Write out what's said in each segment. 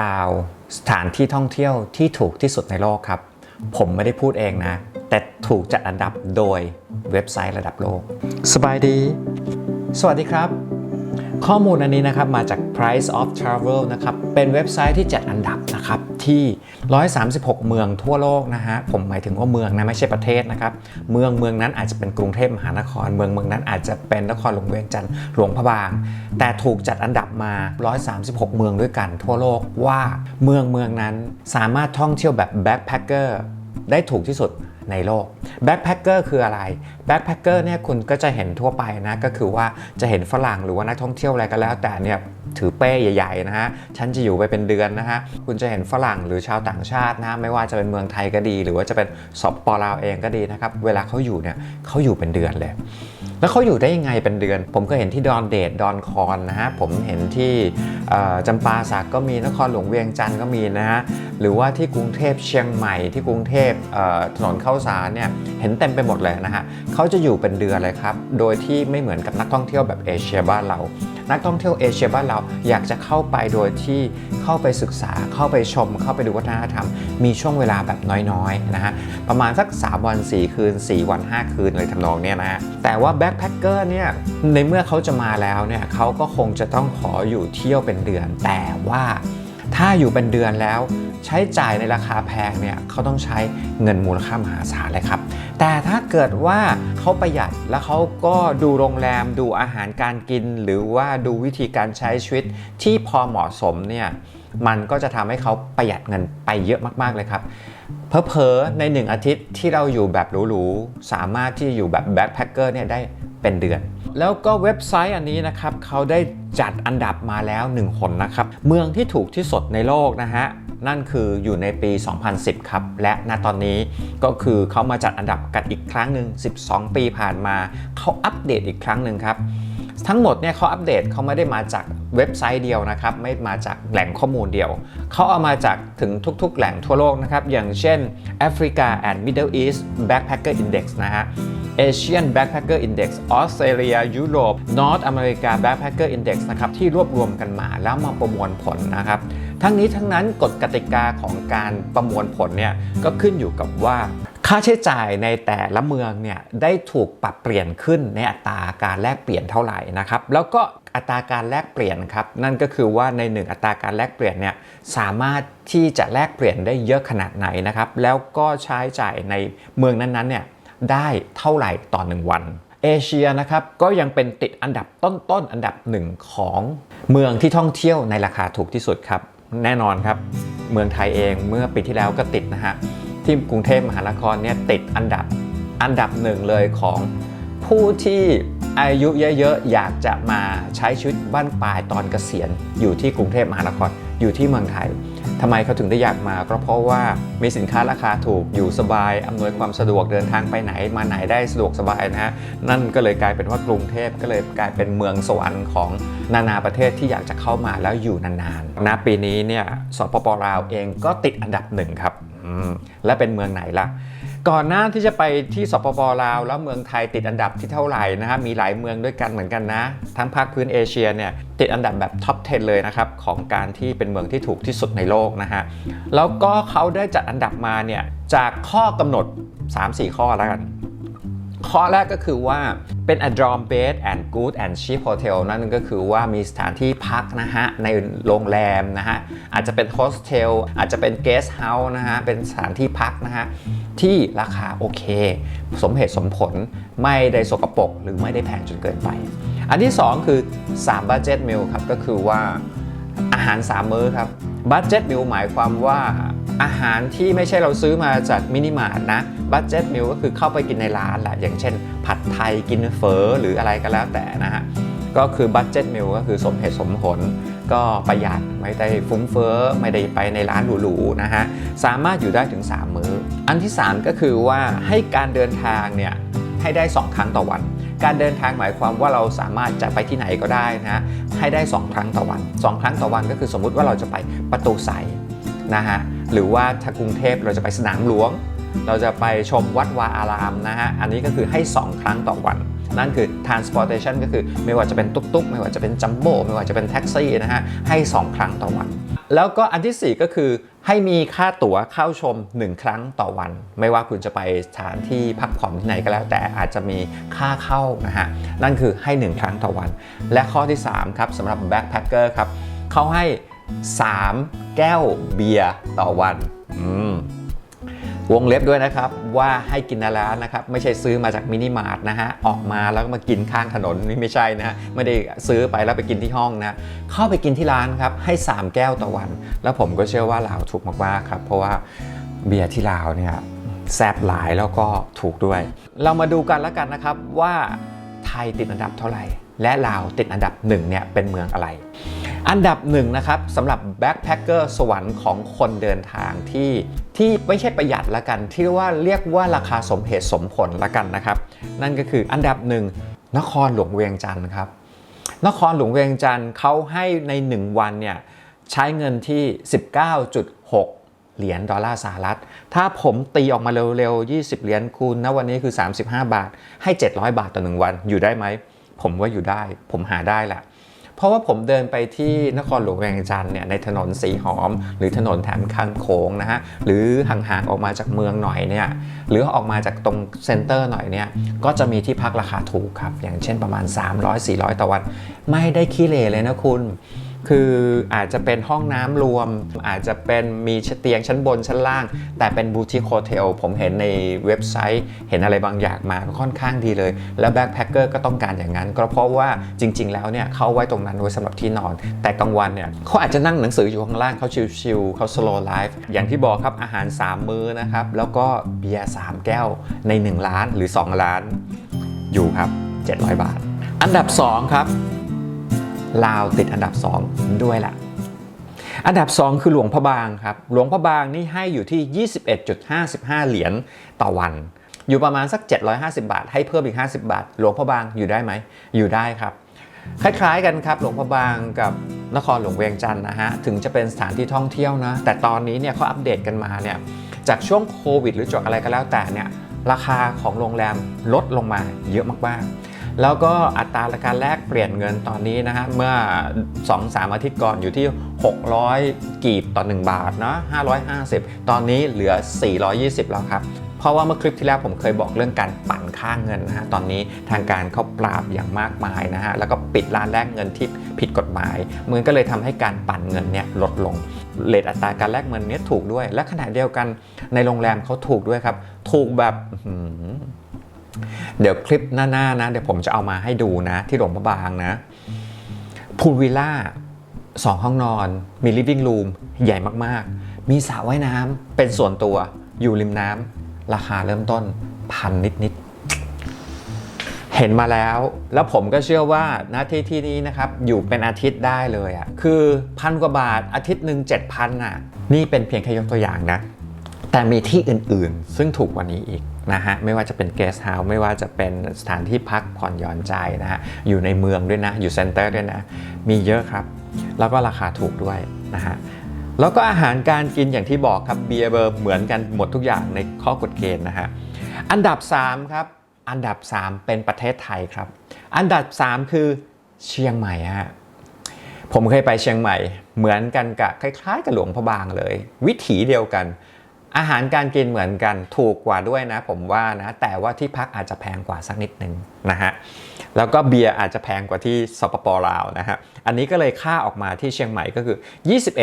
ลาวสถานที่ท่องเที่ยวที่ถูกที่สุดในโลกครับ ผมไม่ได้พูดเองนะ แต่ถูกจัดอันดับโดยเว็บไซต์ระดับโลก สบายดี สวัสดีครับ ข้อมูลอันนี้นะครับมาจาก Price of Travel นะครับเป็นเว็บไซต์ที่จัดอันดับนะครับที่ 136 เมืองทั่วโลกนะฮะผมหมายถึงว่าเมืองนะไม่ใช่ประเทศนะครับเมืองเมืองนั้นอาจจะเป็นกรุงเทพมหานคร เมืองเมืองนั้นอาจจะเป็นนครหลวงเวียงจันทร์หลวงพระบาง แต่ถูกจัดอันดับมา 136 เมืองด้วยกันทั่วโลกว่าเมืองเมืองนั้นสามารถท่องเที่ยวแบบ backpacker ได้ถูกที่สุด ในโลกแบ็คแพคเกอร์คืออะไรแบ็คแพคเกอร์เนี่ยคุณก็จะเห็นทั่วไปนะก็คือว่าจะเห็นฝรั่งหรือว่านักท่องเที่ยวอะไรก็แล้วแต่เนี่ยถือเป้ใหญ่ๆนะฮะฉันจะอยู่ไปเป็นเดือนนะฮะคุณจะเห็นฝรั่งหรือชาวต่างชาตินะไม่ว่าจะเป็นเมืองไทยก็ดี หรือว่าจะเป็นสปปลาวเองก็ดีนะครับเวลาเขาอยู่เนี่ยเขาอยู่เป็นเดือนเลย แล้วเขาอยู่ได้ยังไงเป็นเดือน ผมก็เห็นที่ดอนเดดดอนคอนนะฮะผมเห็นที่จำปาสักก็มีนครหลวงเวียงจันทร์ก็มีนะฮะหรือว่าที่กรุงเทพเชียงใหม่ที่กรุงเทพถนนเข้าสารเนี่ยเห็นเต็มไปหมดเลยนะฮะเขาจะอยู่เป็นเดือนเลยครับโดยที่ไม่เหมือนกับนักท่องเที่ยวแบบเอเชียบ้านเรานักท่องเที่ยวเอเชียบ้านเราอยากจะเข้าไปโดยที่เข้าไปศึกษาเข้าไปชม เข้าไปดูวัฒนธรรม มีช่วงเวลาแบบน้อยๆนะฮะประมาณสัก 3 วัน 4 คืน 4 วัน 5 คืนเลยทำนองเนี้ยนะฮะแต่ว่าแบ็คแพคเกอร์เนี่ยในเมื่อเขาจะมาแล้วเนี่ยเขาก็คงจะต้องขออยู่เที่ยวเป็นเดือนแต่ว่า ถ้าอยู่เป็นเดือนแล้วใช้จ่ายในราคาแพงเนี่ยเขาต้องใช้เงินมูลค่ามหาศาลเลยครับ แต่ถ้าเกิดว่าเขาประหยัดแล้วเขาก็ดูโรงแรมดูอาหารการกิน หรือว่าดูวิธีการใช้ชีวิตที่พอเหมาะสมเนี่ยมันก็จะทำให้เขาประหยัดเงินไปเยอะมาก ๆ เลยครับ เพอๆในหนึ่งอาทิตย์ที่เราอยู่แบบหรูๆ สามารถที่จะอยู่แบบแบ็คแพคเกอร์เนี่ยได้ เป็นเดือน แล้วก็เว็บไซต์อันนี้นะครับเขาได้จัดอันดับมาแล้ว1คนนะครับเมืองที่ถูกที่สุดในโลกนะฮะนั่นคืออยู่ในปี 2010 ครับ และณตอนนี้ก็คือเขามาจัดอันดับกันอีกครั้งหนึ่ง12 ปีผ่านมาเขาอัปเดตอีกครั้งหนึ่งครับ ทั้งหมดเนี่ยเขาอัปเดตเขาไม่ได้มาจากเว็บไซต์เดียวนะครับ ไม่มาจากแหล่งข้อมูลเดียว เขาเอามาจากถึงทุกๆ แหล่งทั่วโลกนะครับ อย่างเช่น Africa and Middle East Backpacker Index นะฮะ Asian Backpacker Index ออสเตรเลียยุโรป North America Backpacker Index นะครับที่รวบรวมกันมาแล้วมาประมวลผลนะครับ ทั้งนี้ทั้งนั้นกฎกติกาของการประมวลผลเนี่ยก็ขึ้นอยู่กับว่า ค่าใช้จ่ายในแต่ละเมืองเนี่ยได้ถูกปรับเปลี่ยนขึ้นในอัตราการแลกเปลี่ยนเท่าไหร่นะครับ แล้วก็อัตราการแลกเปลี่ยนครับ นั่นก็คือว่าในหนึ่งอัตราการแลกเปลี่ยนเนี่ยสามารถที่จะแลกเปลี่ยนได้เยอะขนาดไหนนะครับ แล้วก็ใช้จ่ายในเมืองนั้นๆเนี่ยได้เท่าไหร่ต่อหนึ่งวันเอเชียนะครับก็ยังเป็นติดอันดับต้นๆอันดับหนึ่งของเมืองที่ท่องเที่ยวในราคาถูกที่สุดครับ แน่นอนครับ เมืองไทยเองเมื่อปีที่แล้วก็ติดนะฮะ ที่กรุงเทพมหานครเนี่ยติดอันดับอันดับหนึ่งเลยของผู้ที่อายุเยอะๆ อยากจะมาใช้ชีวิตบ้านปลายตอนเกษียณ อยู่ที่กรุงเทพมหานครอยู่ที่เมืองไทยทำไมเขาถึงได้อยากมาก็เพราะว่ามีสินค้าราคาถูกอยู่สบายอำนวยความสะดวกเดินทางไปไหนมาไหนได้สะดวกสบายนะฮะนั่นก็เลยกลายเป็นว่ากรุงเทพก็เลยกลายเป็นเมืองสวรรค์ของนานาประเทศที่อยากจะเข้ามาแล้วอยู่นานๆณปีนี้เนี่ยสปปลาวเองก็ติดอันดับหนึ่งครับ และเป็นเมืองไหนล่ะ ก่อนหน้าที่จะไปที่สปปลาวแล้วเมืองไทยติดอันดับที่เท่าไหร่นะครับมีหลายเมืองด้วยกันเหมือนกันนะ ทั้งภาคพื้นเอเชียเนี่ยติดอันดับแบบท็อป 10 เลยนะครับ ของการที่เป็นเมืองที่ถูกที่สุดในโลกนะฮะแล้วก็เขาได้จัดอันดับมาเนี่ยจากข้อกำหนด 3-4 ข้อแล้วกัน ข้อแรกก็คือว่าเป็น a dorm bed and good and cheap hotel นั่นก็คือว่ามีสถานที่พักนะฮะ ในโรงแรมนะฮะ อาจจะเป็นโฮสเทลอาจจะเป็น guest house นะฮะ เป็นสถานที่พักนะฮะ ที่ราคาโอเค สมเหตุสมผลไม่ได้สกปรกหรือไม่ได้แพงจนเกินไป อันที่ 2 คือ3 budget meal ครับ ก็คือว่าอาหาร 3 มื้อครับบัตเจ็ตมิลหมายความว่า อาหารที่ไม่ใช่เราซื้อมาจากมินิมาร์ทนะบัตเจ็ตมิลก็คือเข้าไปกินในร้านแหละอย่างเช่น ผัดไทยกินเฟอหรืออะไรก็แล้วแต่นะฮะก็คือบัตเจ็ตมิลก็คือสมเหตุสมผล ก็ประหยัดไม่ได้ฟุ้งเฟ้อไม่ได้ไปในร้านหรูๆนะฮะสามารถอยู่ได้ถึง 3 มื้อ อันที่ 3 ก็คือว่าให้การเดินทางเนี่ยให้ได้ 2 ครั้งต่อวัน การเดินทางหมายความว่าเราสามารถจะไปที่ไหนก็ได้นะฮะให้ได้ 2 ครั้งต่อวัน 2 ครั้งต่อวันก็คือสมมุติว่าเราจะไปประตูใสนะฮะ หรือว่าถ้ากรุงเทพเราจะไปสนามหลวง เราจะไปชมวัดวาอารามนะฮะ อันนี้ก็คือให้ 2 ครั้งต่อวัน นั่นคือ transportation ก็คือไม่ว่าจะเป็นตุ๊กๆ ไม่ว่าจะเป็นจัมโบ้ไม่ว่าจะเป็นแท็กซี่นะฮะ ให้ 2 ครั้งต่อวัน แล้วก็อันทีสี่4 ก็คือให้มีค่าตั๋วเข้าชม 1 ครั้งต่อวัน ไม่ว่าคุณจะไปสถานที่พักผ่อนที่ไหนก็แล้ว แต่อาจจะมีค่าเข้านะฮะ นั่นคือให้ 1 ครั้งต่อวัน และข้อที่3ครับสำหรับแบ็คแพคเกอร์ครับเขาให้ 3 แก้วเบียร์ต่อวันวงเล็บด้วยนะครับว่าให้กินในร้านนะครับไม่ใช่ซื้อมาจากมินิมาร์ทนะฮะออกมาแล้วก็มากินข้างถนนนี่ไม่ใช่นะฮะไม่ได้ซื้อไปแล้วไปกินที่ห้องนะเข้าไปกินที่ร้านครับให้ 3 แก้วต่อวัน แล้วผมก็เชื่อว่าลาวถูกมากๆครับเพราะว่าเบียร์ที่ลาวเนี่ยแซบหลายแล้วก็ถูกด้วย เรามาดูกันแล้วกันนะครับว่าไทยติดอันดับเท่าไหร่ และลาวติดอันดับหนึ่งเนี่ยเป็นเมืองอะไร อันดับหนึ่งนะครับสำหรับแบ็คแพคเกอร์สวรรค์ของคนเดินทางที่ที่ไม่ใช่ประหยัดละกัน ที่ว่าเรียกว่าราคาสมเหตุสมผลละกันนะครับ นั่นก็คืออันดับหนึ่งนครหลวงเวียงจันทร์ครับนครหลวงเวียงจันทร์เขาให้ใน 1 วันเนี่ยใช้เงินที่ 19.6 เหรียญดอลลาร์สหรัฐ ถ้าผมตีออกมาเร็วๆ 20 เหรียญคูณณวันนี้คือ 35 บาท ให้ 700 บาทต่อ 1 วันอยู่ได้ไหม ผมว่าอยู่ได้ ผมหาได้แหละ เพราะว่าผมเดินไปที่นครหลวงเวียงจันทร์เนี่ยในถนนสีหอม หรือถนนแถมคันโค้งนะฮะหรือห่างๆออกมาจากเมืองหน่อยเนี่ยหรือออกมาจากตรงเซ็นเตอร์หน่อยเนี่ยก็จะมีที่พักราคาถูกครับ อย่างเช่นประมาณ 300-400 ต่อวัน ไม่ได้ขี้เหร่เลยนะคุณ คืออาจจะเป็นห้องน้ำรวม อาจจะเป็นมีเตียงชั้นบนชั้นล่าง แต่เป็นบูติคโฮเทลผมเห็นในเว็บไซต์ เห็นอะไรบางอย่างมาก็ค่อนข้างดีเลย แล้วแบ็คแพคเกอร์ก็ต้องการอย่างนั้น ก็เพราะว่าจริง ๆ แล้วเนี่ยเขาไว้ตรงนั้นไว้สำหรับที่นอน แต่กลางวันเนี่ยเขาอาจจะนั่งหนังสืออยู่ข้างล่างเขาชิลๆเขาสโลว์ไลฟ์อย่างที่บอกครับอาหาร 3 มื้อนะครับแล้วก็เบียร์3แก้วใน 1 ล้านหรือ 2 ล้านอยู่ครับ 700 บาท อันดับ 2 ครับ ลาวติดอันดับ 2 ด้วยล่ะอันดับ 2 คือหลวงพระบางครับ หลวงพระบางนี่ให้อยู่ที่ 21.55 เหรียญต่อวัน อยู่ประมาณสัก 750 บาท ให้เพิ่มอีก 50 บาท หลวงพระบางอยู่ได้ไหม อยู่ได้ครับ คล้ายๆกันครับ หลวงพระบางกับนครหลวงเวียงจันทร์นะฮะ ถึงจะเป็นสถานที่ท่องเที่ยวนะ แต่ตอนนี้เนี่ยเขาอัปเดตกันมาเนี่ย จากช่วงโควิด หรือจากอะไรก็แล้วแต่เนี่ย ราคาของโรงแรมลดลงมาเยอะมากๆ แล้วก็อัตราการแลกเปลี่ยนเงินตอนนี้นะฮะเมื่อ 2-3 อาทิตย์ก่อนอยู่ที่ 600 กีบต่อ 1 บาทเนาะ550 ตอนนี้เหลือ 420 แล้วครับเพราะว่าเมื่อคลิปที่แล้วผมเคยบอกเรื่องการปั่นค่าเงินนะฮะ ตอนนี้ทางการเขาปราบอย่างมากมายนะฮะ แล้วก็ปิดร้านแลกเงินที่ผิดกฎหมาย มันก็เลยทำให้การปั่นเงินเนี่ยลดลง เลทอัตราการแลกเงินเนี้ยถูกด้วย และขณะเดียวกันในโรงแรมเขาถูกด้วยครับ ถูกแบบ เดี๋ยวคลิปหน้าๆนะ เดี๋ยวผมจะเอามาให้ดูนะ ที่หลวงพระบางนะพูลวิลล่าสองห้องนอน มีลิฟ i ิ g งรูมใหญ่มากๆ มีสระว่ายน้ำเป็นส่วนตัวอยู่ริมน้ำราคาเริ่มต้นพันนิดๆ เห็นมาแล้ว แล้วผมก็เชื่อว่าหน้าที่ที่นี้นะครับ อยู่เป็นอาทิตย์ได้เลยอะ่ะคือพันกว่าบาทอาทิตย์หนึ่ง7,000อะ นี่เป็นเพียงแค่ยกตัวอย่างนะ แต่มีที่อื่นๆ ซึ่งถูกกว่านี้อีก นะฮะไม่ว่าจะเป็นเกสต์เฮาส์ไม่ว่าจะเป็นสถานที่พักผ่อนหย่อนใจนะฮะอยู่ในเมืองด้วยนะ อยู่เซ็นเตอร์ด้วยนะ มีเยอะครับ แล้วก็ราคาถูกด้วยนะฮะแล้วก็อาหารการกินอย่างที่บอกครับเบียร์เบอร์เหมือนกันหมดทุกอย่างในข้อกฎเกณฑ์นะฮะอันดับ 3 ครับ อันดับ 3 เป็นประเทศไทยครับ อันดับ 3 คือเชียงใหม่ฮะผมเคยไปเชียงใหม่ เหมือนกันกับคล้ายๆ กับหลวงพระบางเลย วิถีเดียวกัน อาหารการกินเหมือนกันถูกกว่าด้วยนะ ผมว่านะ แต่ว่าที่พักอาจจะแพงกว่าสักนิดนึงนะฮะแล้วก็เบียร์อาจจะแพงกว่าที่สปปลาวนะฮะอันนี้ก็เลยค่าออกมาที่เชียงใหม่ก็คือ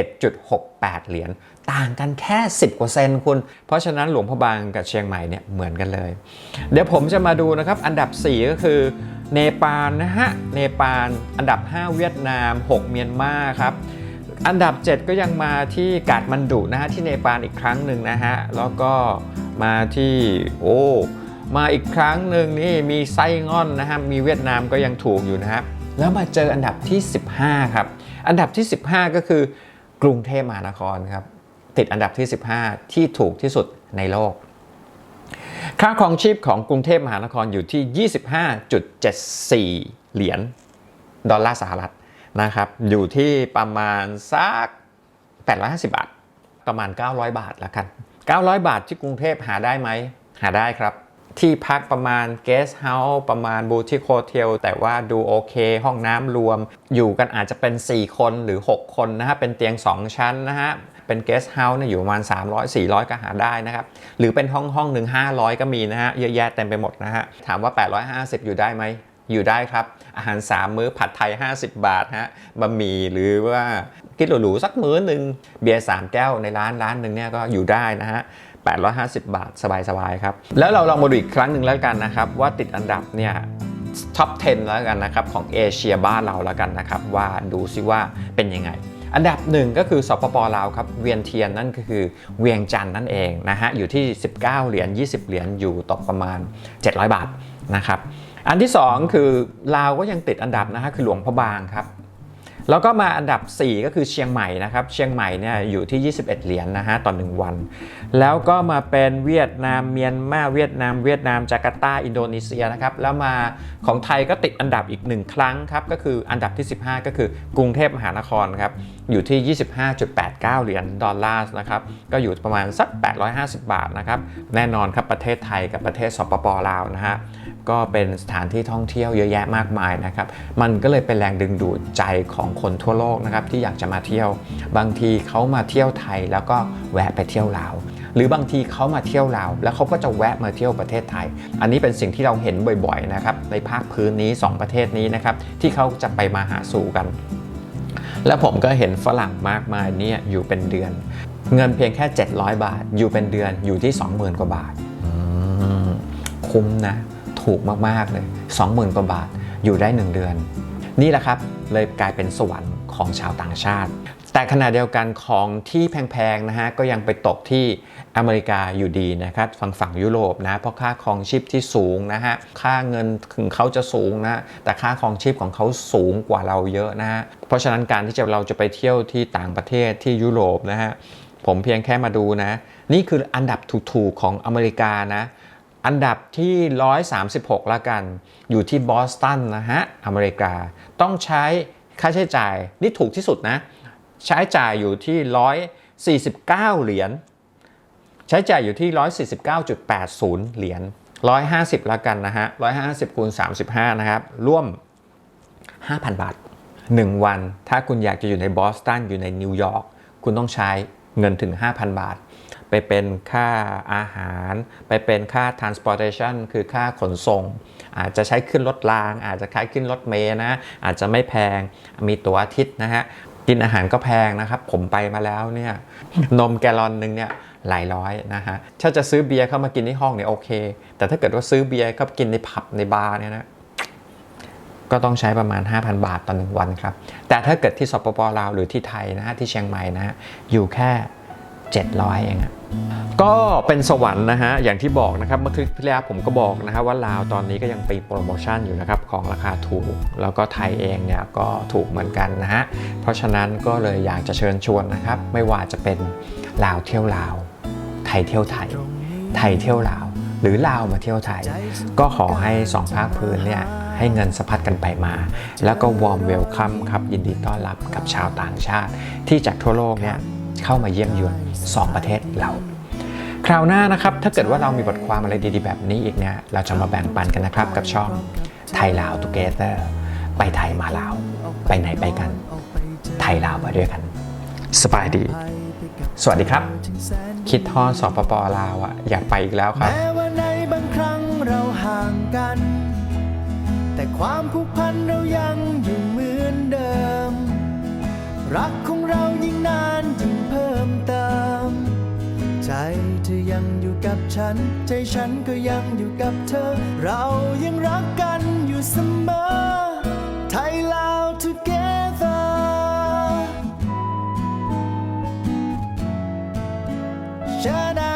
21.68 เหรียญต่างกันแค่ 10กว่าเซนคุณ เพราะฉะนั้นหลวงพระบางกับเชียงใหม่เนี่ยเหมือนกันเลย เดี๋ยวผมจะมาดูนะครับ อันดับ 4 ก็คือเนปาลนะฮะเนปาลอันดับ 5 เวียดนาม 6 เมียนมาครับ อันดับ 7 ก็ยังมาที่กาดมันดุนะฮะที่เนปาลอีกครั้งหนึ่งนะฮะแล้วก็มาที่โอ้มาอีกครั้งหนึ่งนี่มีไส้งอนนะฮะมีเวียดนามก็ยังถูกอยู่นะฮะแล้วมาเจออันดับที่ 15 ครับ อันดับที่ 15 ก็คือกรุงเทพมหานครครับ ติดอันดับที่ 15 ที่ถูกที่สุดในโลก ค่าครองชีพของกรุงเทพมหานครอยู่ที่ 25.74 เหรียญดอลลาร์สหรัฐ นะครับ อยู่ที่ประมาณสัก850 บาท ประมาณ 900 บาทแล้วกัน 900 บาทที่กรุงเทพหาได้ไหม หาได้ครับ ที่พักประมาณเกสเฮาส์ประมาณบูติโ o เทลแต่ว่าดูโอเค ห้องน้ำรวม อยู่กันอาจจะเป็น 4 คนหรือ 6 คนนะฮะ เป็นเตียง 2 ชั้นนะฮะเป็นเกสเฮาส์เนี่ยอยู่ประมาณ 300 400 ก็หาได้นะครับ หรือเป็นห้องห้องหนึ่ง500 ก็มีนะฮะ เยอะแยะเต็มไปหมดนะฮะ ถามว่า 850 อยู่ได้ไหม อยู่ได้ครับ อาหาร 3 มื้อผัดไทย 50 บาทฮะบะหมี่หรือว่ากินหรูๆสักมื้อหนึ่งเบียร์3แก้วในร้านร้านหนึ่งเนี่ยก็อยู่ได้นะฮะ850 บาท สบายๆครับ แล้วเราลองมาดูอีกครั้งหนึ่งแล้วกันนะครับ ว่าติดอันดับเนี่ยท็อป 10 แล้วกันนะครับ ของเอเชียบ้านเราแล้วกันนะครับ ว่าดูซิว่าเป็นยังไง อันดับหนึ่งก็คือสปปลาวครับ เวียนเทียนนั่นก็คือเวียงจันนั่นเองนะฮะอยู่ที่ 19 เหรียญ20 เหรียญอยู่ตกประมาณ 700 บาทนะครับ อันที่ 2 คือลาวก็ยังติดอันดับนะฮะคือหลวงพระบางครับ แล้วก็มาอันดับ 4 ก็คือเชียงใหม่นะครับ เชียงใหม่เนี่ยอยู่ที่ 21 เหรียญนนะฮะต่อ1วัน แล้วก็มาเป็นเวียดนามเมียนมาเวียดนามเวียดนามจาการ์ตาอินโดนีเซียนะครับแล้วมาของไทยก็ติดอันดับอีก 1 ครั้งครับก็คืออันดับที่ 15 ก็คือกรุงเทพมหานครครับอยู่ที่ 25.89 เหรียญดอลลาร์นะครับก็อยู่ประมาณสัก 850 บาทนะครับแน่นอนครับประเทศไทยกับประเทศสปปลาวนะฮะก็เป็นสถานที่ท่องเที่ยวเยอะแยะมากมายนะครับมันก็เลยเป็นแรงดึงดูดใจของคนทั่วโลกนะครับที่อยากจะมาเที่ยว บางทีเขามาเที่ยวไทยแล้วก็แวะไปเที่ยวลาวหรือบางทีเขามาเที่ยวลาวแล้วเขาก็จะแวะมาเที่ยวประเทศไทย อันนี้เป็นสิ่งที่เราเห็นบ่อยๆนะครับในภาคพื้นนี้ 2 ประเทศนี้นะครับที่เขาจะไปมาหาสู่กัน แล้วผมก็เห็นฝรั่งมากมายเนี่ยอยู่เป็นเดือน เงินเพียงแค่ 700 บาท อยู่เป็นเดือนอยู่ที่ 20,000 กว่าบาทอืมคุ้มนะ ถูกมากๆเลย 20,000 กว่าบาทอยู่ได้ 1 เดือน นี่แหละครับ เลยกลายเป็นสวรรค์ของชาวต่างชาติ แต่ขณะเดียวกันของที่แพงๆนะฮะก็ยังไปตกที่อเมริกาอยู่ดีนะครับฝั่งฝั่งยุโรปนะเพราะค่าครองชีพที่สูงนะฮะค่าเงินถึงเขาจะสูงนะแต่ค่าครองชีพของเขาสูงกว่าเราเยอะนะฮะเพราะฉะนั้นการที่จะเราจะไปเที่ยวที่ต่างประเทศที่ยุโรปนะฮะผมเพียงแค่มาดูนะ นี่คืออันดับถูกๆของอเมริกานะ อันดับที่ 136 ละกัน อยู่ที่บอสตันนะฮะ อเมริกา ต้องใช้ค่าใช้จ่าย นี่ถูกที่สุดนะ ใช้จ่ายอยู่ที่ 149 เหรียญ ใช้จ่ายอยู่ที่ 149.80 เหรียญ 150 ละกันนะฮะ 150คูณ35 นะครับ ร่วม 5,000 บาท 1 วัน ถ้าคุณอยากจะอยู่ในบอสตัน อยู่ในนิวยอร์ก คุณต้องใช้เงินถึง 5,000 บาท ไปเป็นค่าอาหาร ไปเป็นค่า transportation คือค่าขนส่ง อาจจะใช้ขึ้นรถราง อาจจะใช้ขึ้นรถเมล์นะ อาจจะไม่แพงมีตั๋วอาทิตย์นะฮะกินอาหารก็แพงนะครับ ผมไปมาแล้วเนี่ยนมแกลลอนนึงเนี่ยหลายร้อยนะฮะถ้าจะซื้อเบียร์เข้ามากินที่ห้องเนี่ยโอเค แต่ถ้าเกิดว่าซื้อเบียร์เข้ากินในผับในบาร์เนี่ยนะก็ต้องใช้ประมาณ 5,000 บาทต่อหนึ่งวันครับ แต่ถ้าเกิดที่สปปลาวหรือที่ไทยนะฮะที่เชียงใหม่นะฮะอยู่แค่ 700 เองอะก็เป็นสวรรค์นะฮะ อย่างที่บอกนะครับ เมื่อคลิปที่แล้วผมก็บอกนะฮะว่าลาวตอนนี้ก็ยังปีโปรโมชั่นอยู่นะครับ ของราคาถูก แล้วก็ไทยเองเนี่ยก็ถูกเหมือนกันนะฮะ เพราะฉะนั้นก็เลยอยากจะเชิญชวนนะครับ ไม่ว่าจะเป็นลาวเที่ยวลาว ไทยเที่ยวไทย ไทยเที่ยวลาว หรือลาวมาเที่ยวไทย ก็ขอให้สองภาคพื้นเนี่ยให้เงินสะพัดกันไปมา แล้วก็วอร์มเวลคัมครับยินดีต้อนรับกับชาวต่างชาติ ที่จากทั่วโลกเนี่ย เข้ามาเยี่ยมเยือน2 ประเทศเรา คราวหน้านะครับ ถ้าเกิดว่าเรามีบทความอะไรดีๆ แบบนี้อีกเนี่ยเราจะมาแบ่งปันกันนะครับ กับช่องไทยลาวทูเกเตอร์ไปไทยมาลาว ไปไหนไปกัน ไทยลาวไปด้วยกัน สบายดี สวัสดีครับ คิดทอดสปปลาวอะอยากไปอีกแล้วครับแม้ว่าในบางครั้งเราห่างกัน แต่ความผูกพันเรา ฉัน ใจฉันก็ยังอยู่กับเธอ เรายังรักกันอยู่เสมอ ไทยลาว together ชนะ